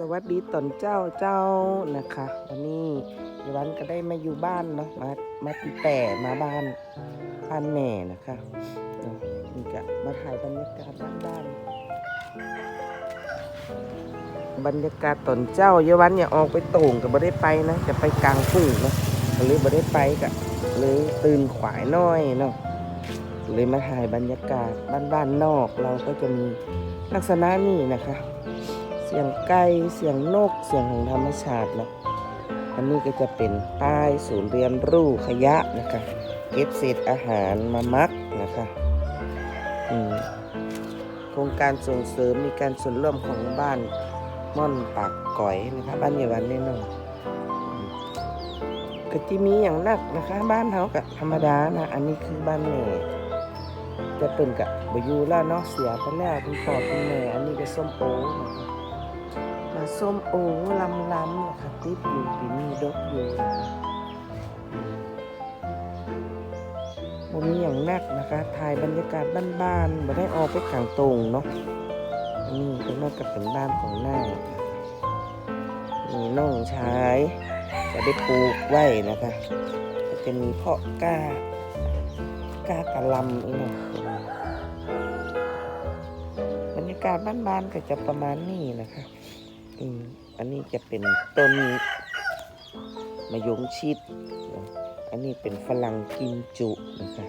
สวัสดีตอนเจ้าเจ้านะคะ วันนี้ยาวันก็ได้มาอยู่บ้านเนาะมามาติแต่มาบ้านบ้านแม่นะคะนี่ก็มาถ่ายบรรยากาศบ้านๆบรรยากาศตอนเจ้ายาวันอย่าออกไปโต่งกับบ่ได้ไปนะจะไปกลางทุ่งเนาะก็เลยบ่ได้ไปกะเลยตื่นขวายน้อยเนาะเลยมาถ่ายบรรยากาศบ้านๆนอกเราก็จะมีลักษณะนี้นะคะ เสียงไก่เสียงนกเสียงของธรรมชาติเนาะอันนี้ก็จะเป็นป้ายศูนย์เรียนรู้ขยะนะคะ เก็บเศษอาหารมามักนะคะโครงการส่งเสริมมีการส่วนร่วมของบ้านม่อนปากก่อยนะคะบ้านเยาวันแน่นอนก็ที่มีอย่างนักนะคะ บ้านเขากับธรรมดานะ อันนี้คือบ้านแม่จะเป็นกับบยู่แล้วเนาะเสียไปแล้วคุณพ่อคุณแม่อันนี้ก็ส้มโอนะคะ ส้มโอล้ำล้ำนะคะติดอยู่ปีนี้ดกอยู่นะคะบ่มีอย่างนักนะคะถ่ายบรรยากาศบ้านๆบ่ได้ออกไปกลางตรงเนาะอันนี้เป็นนอกกับเป็นบ้านของหน้าค่มีน้องชายจะได้ปลูกไว้นะคะก็จะมีเพาะกล้ากล้ากระลำอีกหน่อยบรรยากาศบ้านๆก็จะประมาณนี้นะคะ อืมอันนี้จะเป็นต้นมะยงชิด อันนี้เป็นฝรั่งกิมจุนะคะ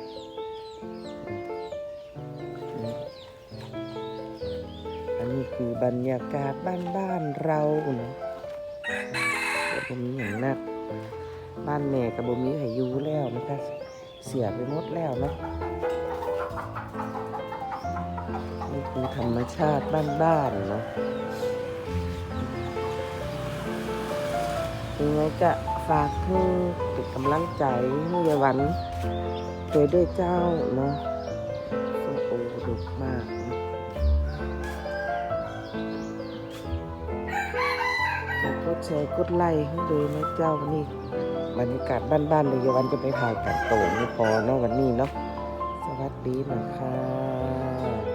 อันนี้คือบรรยากาศบ้านๆเราเนาะแต่บ่มีอย่างนัก บ้านแม่กับบ่มีให้อยู่แล้วนะคะเสียไปหมดแล้วเนาะนี่คือธรรมชาติบ้านๆเนาะ ยังไงก็ฝากให้เป็นกำลังใจให้ยายวันช่วยด้วยเจ้าเนาะส้มโอดุมากนะฝากกดแชร์กดไลค์ให้เลยนะเจ้าวันนี้บรรยากาศบ้านๆเลยยายวันจะไปถ่ายกันโตไม่พอเนาะวันนี้เนาะสวัสดีนะคะ